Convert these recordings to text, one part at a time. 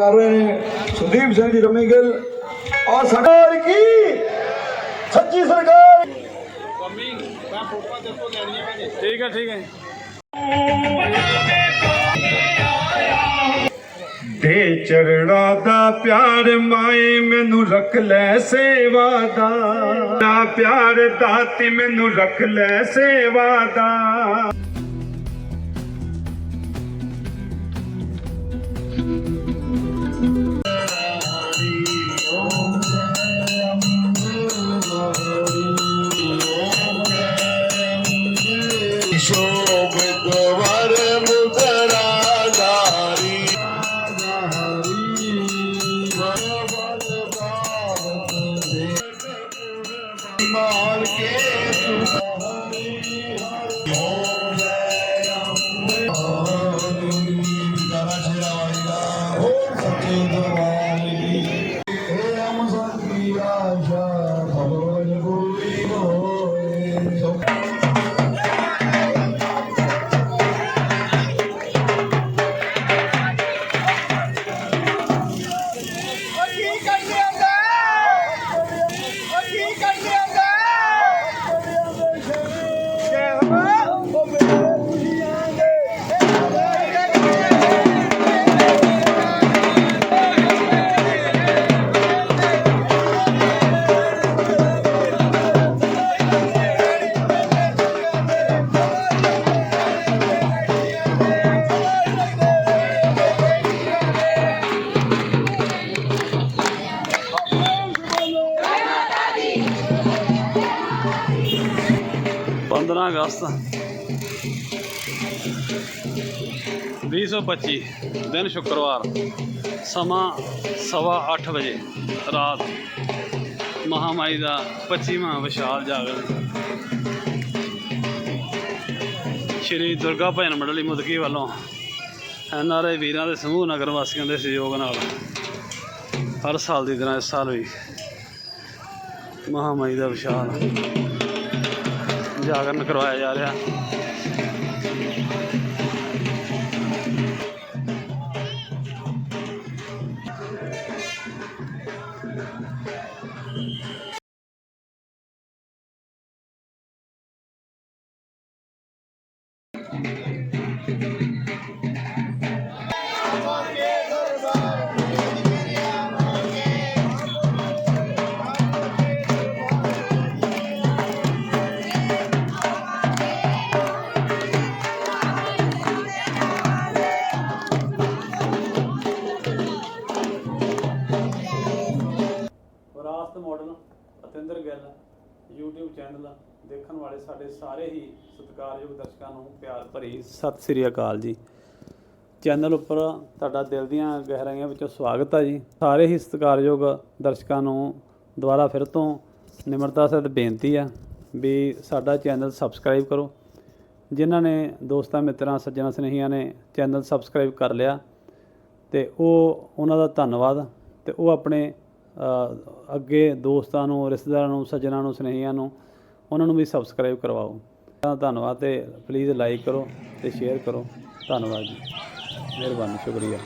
ਕਰ ਰਹੇ ਨੇ। ਸੁਦੀਪ ਸਿੰਘ ਜੀ ਰਮੀ ਗਿੱਲ ਔਰ ਸਰਕਾਰ ਕੀ? ਸੱਚੀ ਸਰਕਾਰ। ਠੀਕ ਹੈ ਠੀਕ ਹੈ। ਦੇ ਚਰਣਾ ਦਾ ਪਿਆਰ ਮਾਏ ਮੈਨੂੰ ਰੱਖ ਲੈ ਸੇਵਾ ਦਾ। ਨਾ ਪਿਆਰ ਦਾਤੀ ਮੈਨੂੰ ਰੱਖ ਲੈ ਸੇਵਾ ਦਾ। ਪੰਦਰਾਂ ਅਗਸਤ 2025 ਦਿਨ ਸ਼ੁੱਕਰਵਾਰ, ਸਮਾਂ ਸਵਾ 8 ਵਜੇ, ਰਾਤ। ਮਹਾਮਾਈ ਦਾ 25ਵਾਂ ਵਿਸ਼ਾਲ ਜਾਗਰਣ। ਸ਼੍ਰੀ ਦੁਰਗਾ ਭਜਨ ਮੰਡਲੀ ਮੁਦਕੀ ਵੱਲੋਂ ਐਨਆਰਆਈ ਵੀਰਾਂ ਦੇ ਸਮੂਹ ਨਗਰ ਵਾਸੀਆਂ ਦੇ ਸਹਿਯੋਗ ਨਾਲ ਹਰ ਸਾਲ ਦੀ ਤਰ੍ਹਾਂ ਇਸ ਸਾਲ ਵੀ ਮਹਾਮਾਈ ਦਾ ਵਿਸ਼ਾਲ ਜਾਗਰਨ ਕਰਵਾਇਆ ਜਾ ਰਿਹਾ। ਸਾਰੇ ਹੀ ਸਤਿਕਾਰਯੋਗ ਦਰਸ਼ਕਾਂ ਨੂੰ ਪਿਆਰ ਭਰੀ ਸਤਿ ਸ੍ਰੀ ਅਕਾਲ ਜੀ। ਚੈਨਲ ਉੱਪਰ ਤੁਹਾਡਾ ਦਿਲ ਦੀਆਂ ਗਹਿਰਾਈਆਂ ਵਿੱਚੋਂ ਸਵਾਗਤ ਹੈ ਜੀ। ਸਾਰੇ ਹੀ ਸਤਿਕਾਰਯੋਗ ਦਰਸ਼ਕਾਂ ਨੂੰ ਦੁਬਾਰਾ ਫਿਰ ਤੋਂ ਨਿਮਰਤਾ ਸਹਿਤ ਬੇਨਤੀ ਆ ਵੀ ਸਾਡਾ ਚੈਨਲ ਸਬਸਕ੍ਰਾਈਬ ਕਰੋ। ਜਿਨ੍ਹਾਂ ਨੇ ਦੋਸਤਾਂ, ਮਿੱਤਰਾਂ, ਸੱਜਣਾਂ, ਸਨੇਹੀਆਂ ਨੇ ਚੈਨਲ ਸਬਸਕ੍ਰਾਈਬ ਕਰ ਲਿਆ ਤੇ ਉਹ ਉਹਨਾਂ ਦਾ ਧੰਨਵਾਦ ਤੇ ਉਹ ਆਪਣੇ ਅੱਗੇ ਦੋਸਤਾਂ ਨੂੰ, ਰਿਸ਼ਤੇਦਾਰਾਂ ਨੂੰ, ਸੱਜਣਾਂ ਨੂੰ, ਸਨੇਹੀਆਂ ਨੂੰ ਉਹਨਾਂ ਨੂੰ ਵੀ ਸਬਸਕ੍ਰਾਈਬ ਕਰਵਾਓ। ਤਾਂ ਧੰਨਵਾਦ ਤੇ ਪਲੀਜ਼ ਲਾਈਕ ਕਰੋ ਤੇ ਸ਼ੇਅਰ ਕਰੋ। ਧੰਨਵਾਦ ਜੀ। ਮਿਹਰਬਾਨੀ, ਸ਼ੁਕਰੀਆ।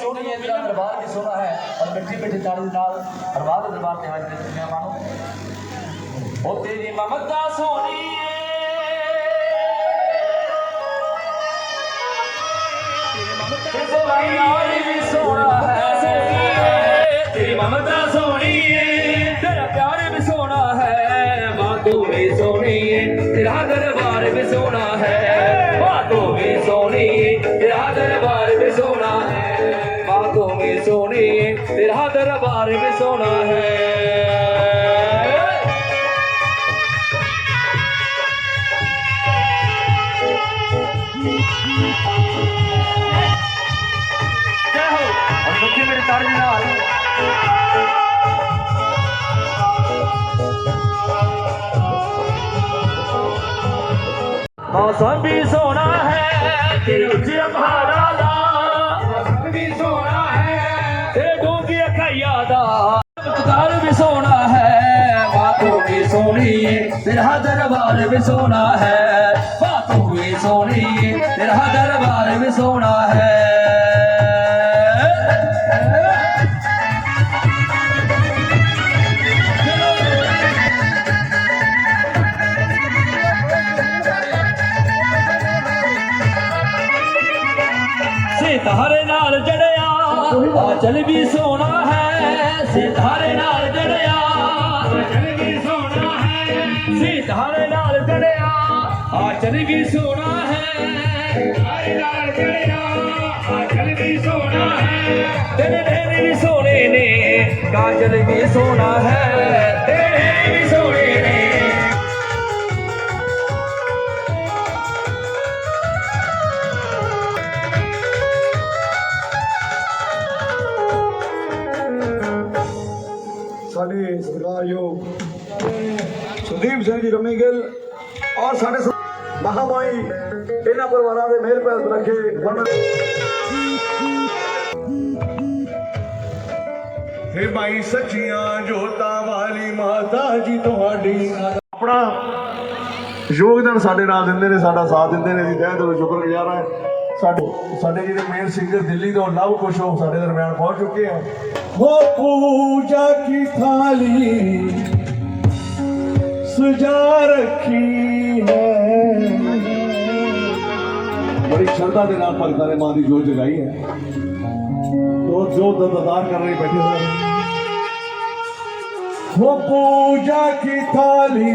ਮਾਂ ਤੋਂ ਵੀ ਸੋਹਣੀ ਹੈ ਤੇਰਾ ਦਰਬਾਰ ਵੀ ਸੋਹਣਾ ਹੈ ਔਰ ਮਿੱਠੀ ਮਿੱਠੀ ਤਾੜੀ ਦੇ ਨਾਲ ਹਰਵਾਦ ਦੇ ਦਰਬਾਰ ਤੇ ਹਾਜ਼ਰ ਦੁਨੀਆ ਮਾਨੋ ਉਹ ਤੇਰੀ ਮਮਤਾ ਸੋਹਣੀ ਏ ਤੇਰੀ ਯਾਰ ਵੀ ਸੋਹਣਾ ਹੈ ਤੇਰੀ ਮਮਤਾ ਸੋਹਣੀ ਏ ਤੇਰਾ ਪਿਆਰ ਵੀ ਸੋਹਣਾ ਹੈ ਮਾਂ ਤੂੰ ਵੀ ਸੋਹਣੀ ਏ ਤੇਰਾ ਦਰਬਾਰ ਵੀ ਸੋਹਣਾ ਸੋਹਣੀ ਏ ਤੇਰਾ ਦਰਬਾਰ ਵੀ ਸੋਹਣਾ ਹੈ ਜੈ ਹੋ ਔਰ ਮੁੱਖੀ ਮੇਰੇ ਵੀ ਸੋਹਣਾ ਹੈ ਬਾਤੋਂ ਵੀ ਸੋਹਣੀ, ਤੇਰਾ ਦਰਬਾਰ ਵੀ ਸੋਹਣਾ ਹੈ। ਸਿਤਾਰੇ ਨਾਲ ਜੜਿਆ ਆ ਵੀ ਸੋਹਣਾ ਹੈ। ਸਿਤਾਰੇ ਨਾਲ ਜੜਿਆ ਆ ਵੀ ਸੋਹਣਾ ਹੈ। ਸਿਤਾਰੇ ਨਾਲ ਜੜਿਆ ਆ ਚਲ ਵੀ ਸੋਹਣਾ ਹੈ ਸਿਤਾਰੇ ਨਾਲ ਜੜਿਆ ਆ ਚਲ ਵੀ ਸੋਹਣਾ ਹੈ ਤੇਰੇ ਨੈਣ ਵੀ ਸੋਹਣੇ ਨੇ ਕਾਜਲ ਵੀ ਸੋਹਣਾ ਹੈ ਤੇਰੇ ਨੈਣ ਵੀ ਸੋਹਣੇ ਸਾਡੇ ਸਤਿਕਾਰਯੋਗ ਸੁਦੀਪ ਸਿੰਘ ਜੀ ਰਮੀ ਗਿੱਲ ਔਰ ਸਾਡੇ ਮਹਾਮਾਈ ਇਹਨਾਂ ਪਰਿਵਾਰਾਂ ਦੇ ਮਿਹਰ ਪੈਸ ਰੱਖੇ ਹੇ ਮਾਈ ਸੱਚੀਆਂ ਜੋਤਾਂ ਵਾਲੀ ਮਾਤਾ ਜੀ ਤੁਹਾਡੀ। ਆਪਣਾ ਯੋਗਦਾਨ ਸਾਡੇ ਨਾਲ ਦਿੰਦੇ ਨੇ ਸਾਡਾ ਸਾਥ ਦਿੰਦੇ ਨੇ ਅਸੀਂ ਤਹਿ ਦਿਲੋਂ ਸ਼ੁਕਰਗੁਜ਼ਾਰ ਹਾਂ। ਸਾਡੇ ਸਾਡੇ ਜਿਹੜੇ ਮੇਨ ਸਿੰਗਰ ਦਿੱਲੀ ਤੋਂ ਲਵ ਕੁਸ਼ ਉਹ ਸਾਡੇ ਦਰਮਿਆਨ ਪਹੁੰਚ ਚੁੱਕੇ ਆ वो पूजा की थाली सजा रखी है ਬੜੀ ਸ਼ਰਧਾ ਦੇ ਨਾਲ ਭਗਤਾਂ ਨੇ ਮਾਂ ਦੀ ਜੋਤ ਜਗਾਈ ਹੈ ਤੋ ਜੋ ਦਰਦਾਰ ਕਰ ਰਹੇ ਬੈਠੇ ਹੋਏ वो पूजा की थाली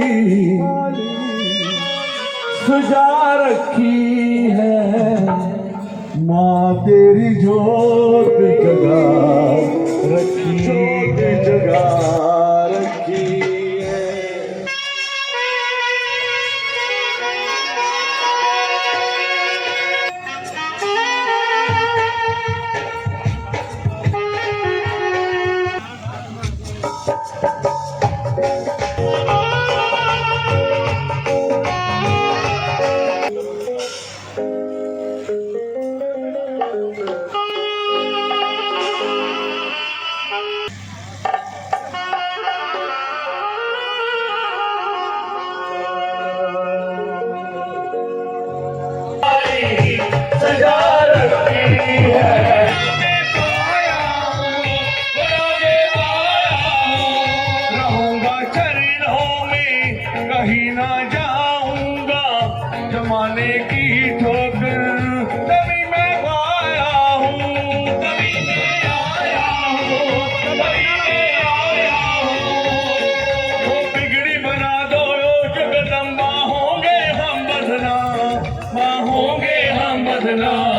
सजा रखी है ਮਾਂ ਤੇਰੀ ਜੋਤ ਜਗਾ। Allah.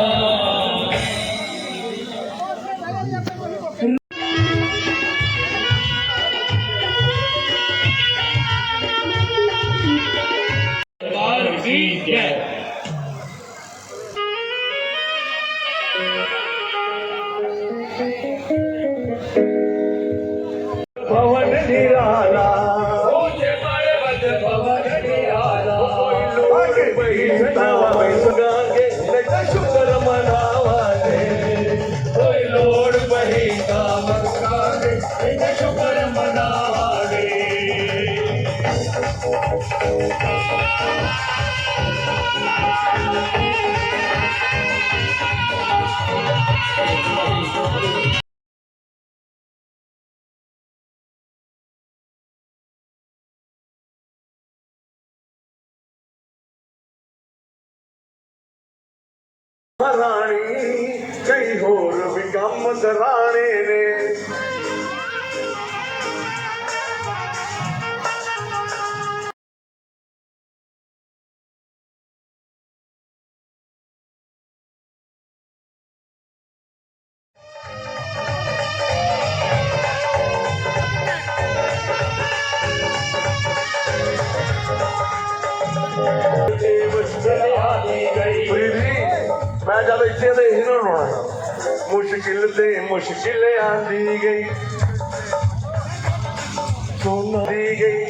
राणी कई होर भी कम ने। ਮੈਂ ਜਦ ਇੱਥੇ ਤੇ ਇਹਨਾਂ ਨੂੰ ਮੁਸ਼ਕਿਲ ਤੇ ਮੁਸ਼ਕਿਲ ਆਂਦੀ ਗਈ। ਸੋਨਾ ਦੀ ਗਈ।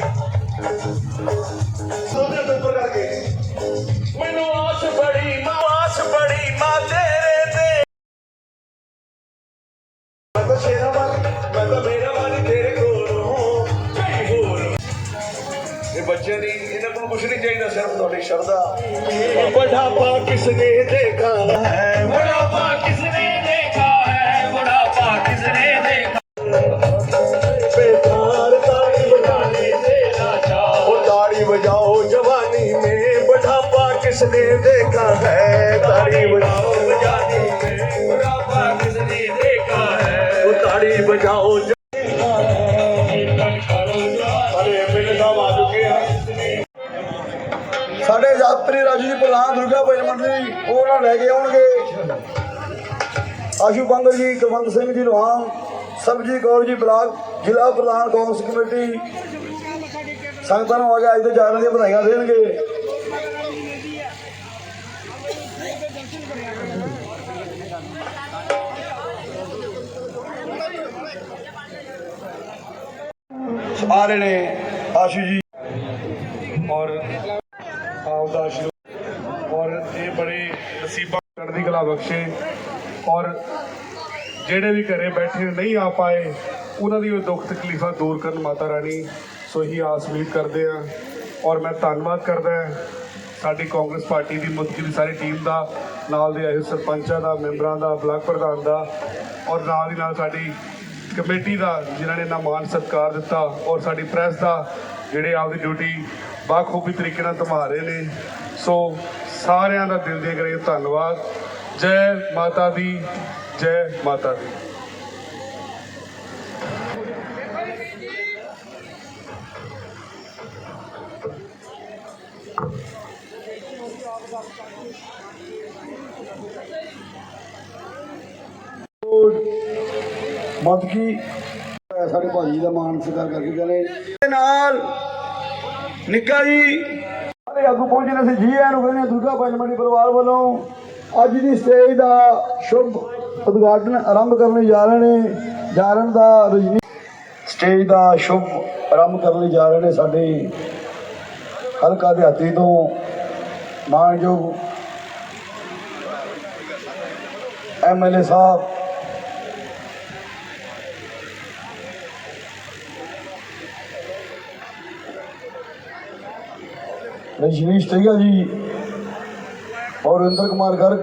ਸੋਨੇ ਤੋਂ ਉੱਪਰ ਕਰਕੇ ਮੈਨੂੰ ਆਸ ਬੜੀ, ਮਾਂ ਆਸ ਬੜੀ, ਮਾਂ ਤੇਰੇ ਤੇ। ਮੈਂ ਤਾਂ ਸ਼ੇਰਾ ਵਾਲੀ, ਮੈਂ ਤਾਂ ਮੇਰਾ ਵਾਲੀ ਤੇਰੇ ਕੋਲੋਂ ਕਈ ਹੋਰ। ਇਹ ਬੱਚੇ ਦੀ ਇਹਨਾਂ ਨਹੀਂ ਚਾਹੀਦਾ ਸਿਰਫ ਤੁਹਾਡੀ ਸ਼ਰਧਾ। ਬੁਢਾਪਾ ਕਿਸਨੇ ਦੇਖਾ। ਹੈ ਆਸ਼ੂ ਬੰਗਰ ਜੀ ਕੁਲਵੰਤ ਸਿੰਘ ਜੀ ਲੋਹਾਨ ਸਰਬਜੀਤ ਕੌਰ ਜੀ, ਬਲਾਕ ਜ਼ਿਲ੍ਹਾ ਪ੍ਰਧਾਨ ਕਾਂਗਰਸ ਕਮੇਟੀ। ਸੰਗਤਾਂ ਨੂੰ ਆ ਕੇ ਅੱਜ ਦੇ ਜਾਗਰਣ ਦੀਆਂ ਵਧਾਈਆਂ ਦੇਣਗੇ। ਆ ਰਹੇ ਨੇ ਆਸ਼ੂ ਜੀ। ਔਰ ਆਪ ਦਾ ਔਰ ਇਹ ਬੜੇ ਨਸੀਬਾਂ ਚੜ੍ਹਦੀ ਕਲਾ ਬਖਸ਼ੇ। ਔਰ ਜਿਹੜੇ ਵੀ ਘਰੇ ਬੈਠੇ ਨਹੀਂ ਆ ਪਾਏ, ਉਹਨਾਂ ਦੀ ਉਹ ਦੁੱਖ ਤਕਲੀਫਾਂ ਦੂਰ ਕਰਨ ਮਾਤਾ ਰਾਣੀ। ਸੋ ਹੀ ਆਸ ਉਮੀਦ ਕਰਦੇ ਆ ਔਰ ਮੈਂ ਧੰਨਵਾਦ ਕਰਦਾ ਸਾਡੀ ਕਾਂਗਰਸ ਪਾਰਟੀ ਦੀ ਮੁੱਖੀ ਦੀ ਸਾਰੀ ਟੀਮ ਦਾ, ਨਾਲ ਦੇ ਆਏ ਸਰਪੰਚਾਂ ਦਾ, ਮੈਂਬਰਾਂ ਦਾ, ਬਲਾਕ ਪ੍ਰਧਾਨ ਦਾ ਔਰ ਨਾਲ ਦੀ ਨਾਲ ਸਾਡੀ ਕਮੇਟੀ ਦਾ, ਜਿਨ੍ਹਾਂ ਨੇ ਇੰਨਾ ਮਾਣ ਸਤਿਕਾਰ ਦਿੱਤਾ ਔਰ ਸਾਡੀ ਪ੍ਰੈਸ ਦਾ, ਜਿਹੜੇ ਆਪਦੀ ਡਿਊਟੀ ਬਾਖੂਬੀ ਤਰੀਕੇ ਨਾਲ ਨਿਭਾ ਰਹੇ ਨੇ। ਸੋ ਸਾਰਿਆਂ ਦਾ ਦਿਲ ਦੇ ਕਰੇ ਧੰਨਵਾਦ। ਜੈ ਮਾਤਾ ਦੀ ਜੈ ਮਾਤਾ ਦੀ। ਮਤ ਕੀ? ਸਾਡੇ ਭਾਜੀ ਦਾ ਮਾਨ ਸਤਿਕਾਰ ਕਰਕੇ ਕਹਿੰਦੇ ਦੇ ਨਾਲ ਨਿੱਕਾ ਜੀ। ਸਾਰੇ ਆਗੂ ਪਹੁੰਚੇ ਨੇ ਅਸੀਂ ਜੀ ਆਇਆਂ ਨੂੰ ਕਹਿੰਦੇ ਦੁਰਗਾ ਪੰਜ ਮੰਡੀ ਪਰਿਵਾਰ ਵੱਲੋਂ। ਅੱਜ ਦੀ ਸਟੇਜ ਦਾ ਸ਼ੁਭ ਉਦਘਾਟਨ ਆਰੰਭ ਕਰਨ ਜਾ ਰਹੇ ਨੇ ਜਾਰਨ ਦਾ ਰਜਨੀ ਸਟੇਜ ਦਾ ਸ਼ੁਭ ਆਰੰਭ ਕਰਨ ਲਈ ਜਾ ਰਹੇ ਨੇ ਸਾਡੇ ਹਲਕਾ ਦਿਹਾਤੀ ਤੋਂ ਮਾਨਯੋਗ ਐਮਐਲਏ ਸਾਹਿਬ। ਰਜਨੀ ਸਟੇਗਾ ਜੀ। ਔਰਿੰਦਰ ਕੁਮਾਰ ਗਰਗ।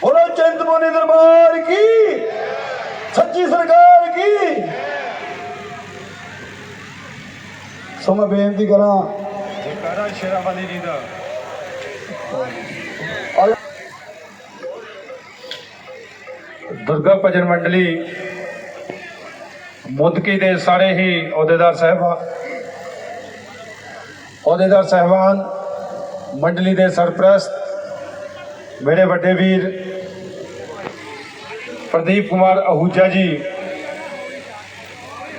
ਬੋਲੋ ਚੰਦਮੋਨੀ ਦਰਬਾਰ ਕੀ? ਸੱਚੀ ਸਰਕਾਰ ਕੀ? ਸੋ ਮੈਂ ਬੇਨਤੀ ਕਰਾਂ। ਜਕਾਰਾ ਸ਼ੇਰਾਵ ਅਲੀ ਜੀ ਦਾ। ਦੁਰਗਾ ਭਜਨ ਮੰਡਲੀ ਮੁਦਕੀ ਦੇ ਸਾਰੇ ਹੀ ਅਹੁਦੇਦਾਰ ਸਾਹਿਬਾਨ ਅਹੁਦੇਦਾਰ ਸਾਹਿਬਾਨ ਮੰਡਲੀ ਦੇ ਸਰਪ੍ਰਸਤ, ਮੇਰੇ ਵੱਡੇ ਵੀਰ ਪ੍ਰਦੀਪ ਕੁਮਾਰ ਅਹੂਜਾ ਜੀ,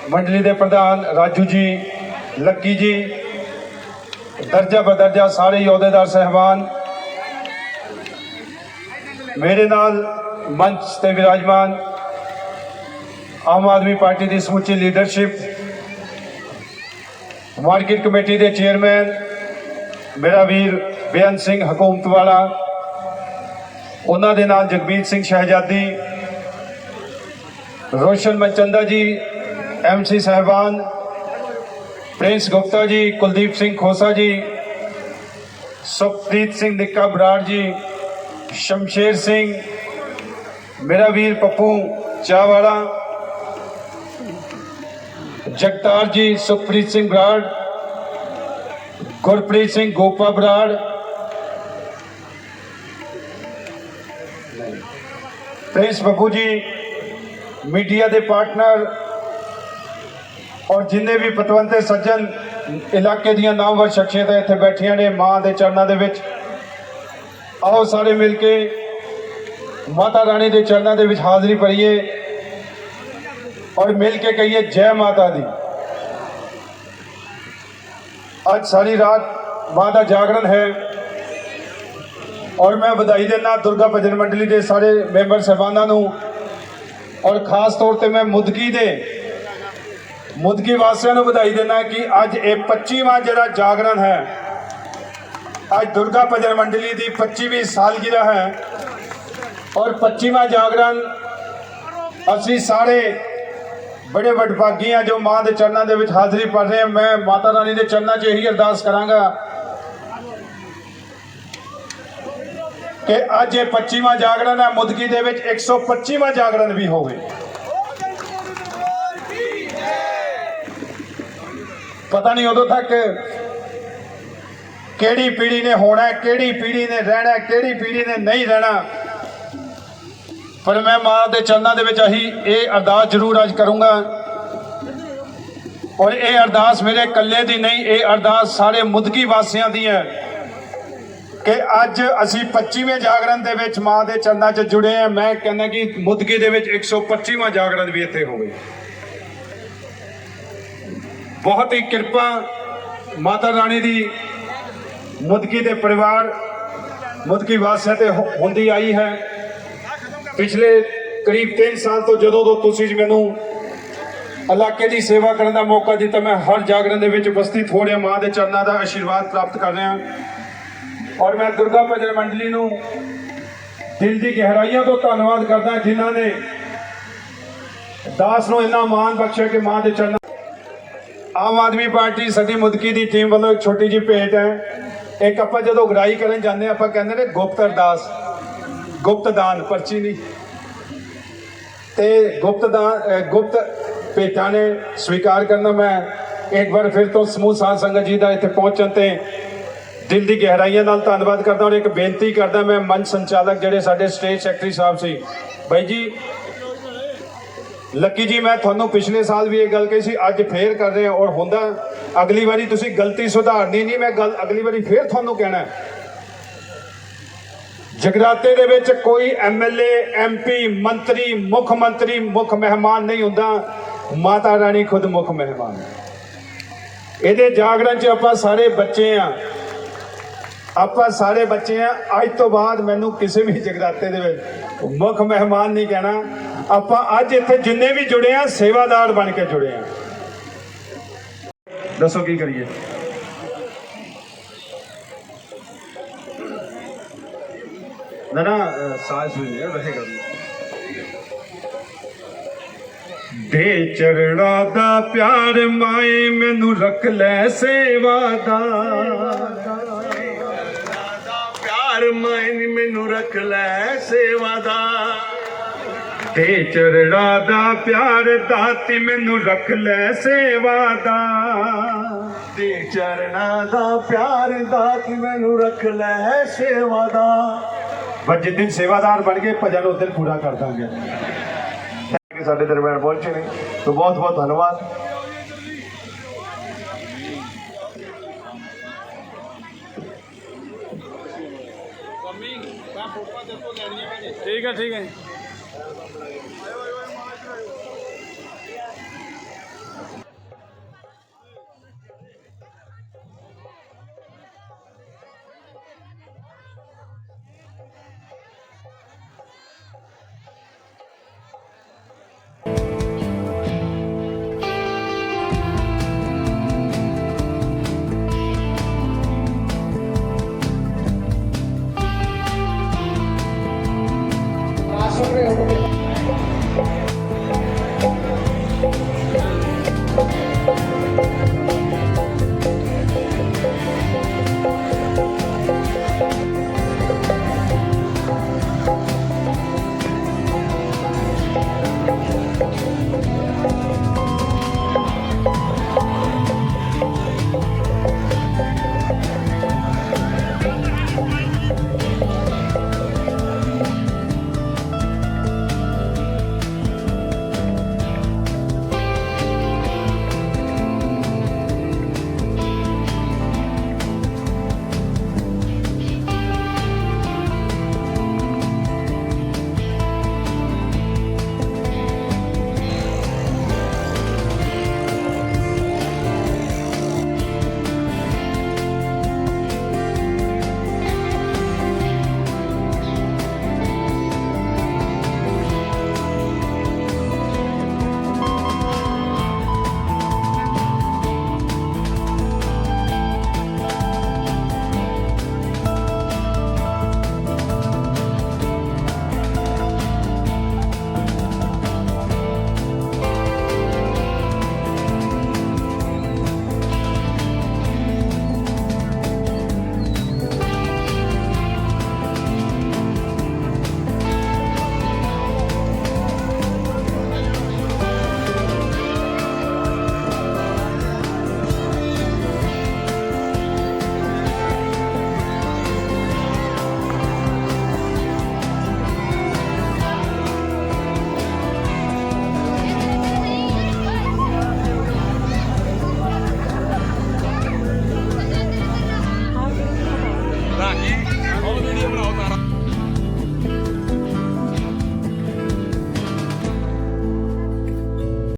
ਮੰਡਲੀ ਦੇ ਪ੍ਰਧਾਨ ਰਾਜੂ ਜੀ, ਲੱਕੀ ਜੀ, ਦਰਜਾ ਬਦਰਜਾ ਸਾਰੇ ਹੀ ਅਹੁਦੇਦਾਰ ਸਹਿਬਾਨ, ਮੇਰੇ ਨਾਲ ਮੰਚ ਤੇ ਵਿਰਾਜਮਾਨ ਆਮ ਆਦਮੀ ਪਾਰਟੀ ਦੀ ਸਮੁੱਚੀ ਲੀਡਰਸ਼ਿਪ ਮਾਰਕੀਟ ਕਮੇਟੀ ਦੇ ਚੇਅਰਮੈਨ ਮੇਰਾ ਵੀਰ ਬੇਅੰਤ ਸਿੰਘ ਹਕੂਮਤ ਵਾਲਾ ਉਹਨਾਂ ਦੇ ਨਾਲ ਜਗਬੀਰ ਸਿੰਘ ਸ਼ਹਿਜਾਦੀ, ਰੋਸ਼ਨ ਮਚੰਦਾ ਜੀ ਐਮਸੀ ਸਹਿਬਾਨ, ਪ੍ਰਿੰਸ ਗੁਪਤਾ ਜੀ, ਕੁਲਦੀਪ ਸਿੰਘ ਖੋਸਾ ਜੀ, ਸੁਖਪ੍ਰੀਤ ਸਿੰਘ ਨਿੱਕਾ ਬਰਾੜ ਜੀ, ਸ਼ਮਸ਼ੇਰ ਸਿੰਘ, ਮੇਰਾ ਵੀਰ ਪੱਪੂ ਚਾਹਵਾਲਾ, ਜਗਤਾਰ ਜੀ, ਸੁਖਪ੍ਰੀਤ ਸਿੰਘ ਬਰਾੜ ਗੁਰਪ੍ਰੀਤ ਸਿੰਘ ਗੋਪਾ ਬਰਾੜ प्रिंस बब्बू जी मीडिया के पार्टनर और जिन्हें भी पतवंते सज्जन इलाके दिया नामवर शख्सियत इतने बैठिया ने मां के चरणों के आओ सारे मिल के माता रानी के चरणों के हाजिरी भरीए और मिल के कहिए जय माता दी ਮਾਤਾ ਦੀ ਅੱਜ ਸਾਰੀ ਰਾਤ ਮਾਂ ਦਾ ਜਾਗਰਣ ਹੈ ਔਰ ਮੈਂ ਵਧਾਈ ਦਿੰਦਾ ਦੁਰਗਾ ਭਜਨ ਮੰਡਲੀ ਦੇ ਸਾਰੇ ਮੈਂਬਰ ਸਹਿਬਾਨਾਂ ਨੂੰ ਔਰ ਖਾਸ ਤੌਰ ਤੇ ਮੈਂ ਮੁਦਕੀ ਦੇ ਮੁਦਕੀ ਵਾਸੀਆਂ ਨੂੰ ਵਧਾਈ ਦਿੰਦਾ ਕਿ ਅੱਜ ਇਹ 25ਵਾਂ ਜਿਹੜਾ ਜਾਗਰਣ ਹੈ, ਅੱਜ ਦੁਰਗਾ ਭਜਨ ਮੰਡਲੀ ਦੀ 25ਵੀਂ ਸਾਲਗਿਰਾ ਹੈ ਔਰ 25ਵਾਂ ਜਾਗਰਣ ਅਸੀਂ ਸਾਰੇ ਬੜੇ ਵਡਭਾਗੀ ਆ ਜੋ ਮਾਂ ਦੇ ਚਰਨਾਂ ਦੇ ਵਿੱਚ ਹਾਜ਼ਰੀ ਭਰ ਰਹੇ ਹਾਂ ਮੈਂ ਮਾਤਾ ਰਾਣੀ ਦੇ ਚਰਨਾਂ 'ਚ ਇਹੀ ਅਰਦਾਸ ਕਰਾਂਗਾ ਕਿ ਅੱਜ ਇਹ 25ਵਾਂ ਜਾਗਰਣ ਹੈ। ਮੁਦਗੀ ਦੇ ਵਿੱਚ 125ਵਾਂ ਜਾਗਰਣ ਵੀ ਹੋਵੇ। ਪਤਾ ਨਹੀਂ ਉਦੋਂ ਤੱਕ ਕਿਹੜੀ ਪੀੜ੍ਹੀ ਨੇ ਹੋਣਾ ਕਿਹੜੀ ਪੀੜ੍ਹੀ ਨੇ ਰਹਿਣਾ ਕਿਹੜੀ ਪੀੜ੍ਹੀ ਨੇ ਨਹੀਂ ਰਹਿਣਾ। ਪਰ ਮੈਂ ਮਾਂ ਦੇ ਚਰਨਾਂ ਦੇ ਵਿੱਚ ਅਹੀ ਇਹ ਅਰਦਾਸ ਜ਼ਰੂਰ ਅੱਜ ਕਰੂੰਗਾ। ਔਰ ਇਹ ਅਰਦਾਸ ਮੇਰੇ ਇਕੱਲੇ ਦੀ ਨਹੀਂ, ਇਹ ਅਰਦਾਸ ਸਾਰੇ ਮੁਦਕੀ ਵਾਸੀਆਂ ਦੀ ਹੈ ਕਿ ਅੱਜ ਅਸੀਂ 25ਵੇਂ ਜਾਗਰਣ ਦੇ ਵਿੱਚ ਮਾਂ ਦੇ ਚਰਨਾਂ 'ਚ ਜੁੜੇ ਆ ਮੈਂ ਕਹਿੰਦਾ ਕਿ ਮੁਦਕੀ ਦੇ ਵਿੱਚ 125ਵਾਂ ਜਾਗਰਣ ਵੀ ਇੱਥੇ ਹੋਵੇ। ਬਹੁਤ ਹੀ ਕਿਰਪਾ ਮਾਤਾ ਰਾਣੀ ਦੀ ਮੁਦਕੀ ਦੇ ਪਰਿਵਾਰ ਮੁਦਕੀ ਵਾਸੀਆਂ ਤੇ ਹੁੰਦੀ ਆਈ ਹੈ। ਪਿਛਲੇ ਕਰੀਬ 3 ਸਾਲ ਤੋਂ ਜਦੋਂ ਤੋਂ ਤੁਸੀਂ ਮੈਨੂੰ ਇਲਾਕੇ ਦੀ ਸੇਵਾ ਕਰਨ ਦਾ ਮੌਕਾ ਦਿੱਤਾ ਮੈਂ ਹਰ ਜਾਗਰਣ ਦੇ ਵਿੱਚ ਉਪਸਥਿਤ ਹੋ ਰਿਹਾ ਮਾਂ ਦੇ ਚਰਨਾਂ ਦਾ ਆਸ਼ੀਰਵਾਦ ਪ੍ਰਾਪਤ ਕਰ ਰਿਹਾ ਔਰ ਮੈਂ ਦੁਰਗਾ ਭਜਨ ਮੰਡਲੀ ਨੂੰ ਦਿਲ ਦੀ ਗਹਿਰਾਈਆਂ ਤੋਂ ਧੰਨਵਾਦ ਕਰਦਾ ਜਿਨ੍ਹਾਂ ਨੇ ਦਾਸ ਨੂੰ ਇੰਨਾ ਮਾਣ ਬਖਸ਼ਿਆ ਕਿ ਮਾਂ ਦੇ ਚਰਨਾਂ ਆਮ ਆਦਮੀ ਪਾਰਟੀ ਸਦੀ ਮੁਦਕੀ ਦੀ ਟੀਮ ਵੱਲੋਂ ਇੱਕ ਛੋਟੀ ਜਿਹੀ ਭੇਟ ਹੈ। ਇੱਕ ਆਪਾਂ ਜਦੋਂ ਗਰਾਈ ਕਰਨ ਜਾਂਦੇ ਹਾਂ, ਆਪਾਂ ਕਹਿੰਦੇ ਨੇ ਗੁਪਤ ਅਰਦਾਸ। ਗੁਪਤਦਾਨ ਪਰਚੀ ਨਹੀਂ ਤੇ ਗੁਪਤਦਾਨ ਗੁਪਤ ਭੇਟਾਂ ਨੇ ਸਵੀਕਾਰ ਕਰਨਾ। ਮੈਂ ਇੱਕ ਵਾਰ ਫਿਰ ਤੋਂ ਸਮੂਹ ਸਾਧ ਸੰਗਤ ਜੀ ਦਾ ਇੱਥੇ ਪਹੁੰਚਣ ਤੇ ਦਿਲ ਦੀ ਗਹਿਰਾਈਆਂ ਨਾਲ ਧੰਨਵਾਦ ਕਰਦਾ ਔਰ ਇੱਕ ਬੇਨਤੀ ਕਰਦਾ ਮੈਂ ਮੰਚ ਸੰਚਾਲਕ ਜਿਹੜੇ ਸਾਡੇ ਸਟੇਜ ਸੈਕਟਰੀ ਸਾਹਿਬ ਸੀ। ਬਾਈ ਜੀ, ਲੱਕੀ ਜੀ, ਮੈਂ ਤੁਹਾਨੂੰ ਪਿਛਲੇ ਸਾਲ ਵੀ ਇਹ ਗੱਲ ਕਹੀ ਸੀ, ਅੱਜ ਫੇਰ ਕਰ ਰਹੇ ਹਾਂ ਔਰ ਹੁੰਦਾ, ਅਗਲੀ ਵਾਰੀ ਤੁਸੀਂ ਗਲਤੀ ਸੁਧਾਰਨੀ ਨਹੀਂ, ਮੈਂ ਗੱਲ ਅਗਲੀ ਵਾਰੀ ਫੇਰ ਤੁਹਾਨੂੰ ਕਹਿਣਾ ਜਗਰਾਤੇ ਦੇ ਵਿੱਚ ਕੋਈ ਐਮਐਲਏ ਐਮਪੀ ਮੰਤਰੀ, ਮੁੱਖ ਮੰਤਰੀ, ਮੁੱਖ ਮਹਿਮਾਨ ਨਹੀਂ ਹੁੰਦਾ। ਮਾਤਾ ਰਾਣੀ ਖੁਦ ਮੁੱਖ ਮਹਿਮਾਨ ਹੈ। ਇਹਦੇ ਜਾਗਰਣ 'ਚ ਆਪਾਂ ਸਾਰੇ ਬੱਚੇ ਆ। ਆਪਾਂ ਸਾਰੇ ਬੱਚੇ ਆ। ਅੱਜ ਤੋਂ ਬਾਅਦ ਮੈਨੂੰ ਕਿਸੇ ਵੀ ਜਗਰਾਤੇ ਦੇ ਵਿੱਚ ਮੁੱਖ ਮਹਿਮਾਨ ਨਹੀਂ ਕਹਿਣਾ। ਆਪਾਂ ਅੱਜ ਇੱਥੇ ਜਿੰਨੇ ਵੀ ਜੁੜੇ ਆ, ਸੇਵਾਦਾਰ ਬਣ ਕੇ ਜੁੜੇ ਆ। ਦੱਸੋ ਕੀ ਕਰੀਏ? ਨਾ ਨਾ ਅ, ਸਾਹ ਸੁਣੀ ਹੈ ਦੇ ਚਰਣਾ ਦਾ ਪਿਆਰ ਮਾਏ ਮੈਨੂੰ ਰੱਖ ਲੈ ਸੇਵਾ ਦਾ ਪਿਆਰ ਮੈਨ ਮੈਨੂੰ ਰੱਖ ਲੈ ਸੇਵਾ ਦਾ ਤੇ ਚਰਣਾ ਦਾ ਪਿਆਰ ਦਾਤੀ ਮੈਨੂੰ ਰੱਖ ਲੈ ਸੇਵਾ ਦਾ ਤੇ ਚਰਨਾਂ ਦਾ ਪਿਆਰ ਦਾਤੀ ਮੈਨੂੰ ਰੱਖ ਲੈ ਸੇਵਾ ਦਾ ਪਰ ਜਿਸ ਦਿਨ ਸੇਵਾਦਾਰ ਬਣ ਗਏ ਭਜਨ ਉਸ ਦਿਨ ਪੂਰਾ ਕਰ ਦਾਂਗੇ ਕਿ ਸਾਡੇ ਦਰਮਿਆਨ ਪਹੁੰਚੇ ਨੇ ਤਾਂ ਬਹੁਤ ਬਹੁਤ ਧੰਨਵਾਦ ਠੀਕ ਹੈ ਠੀਕ ਹੈ আসলে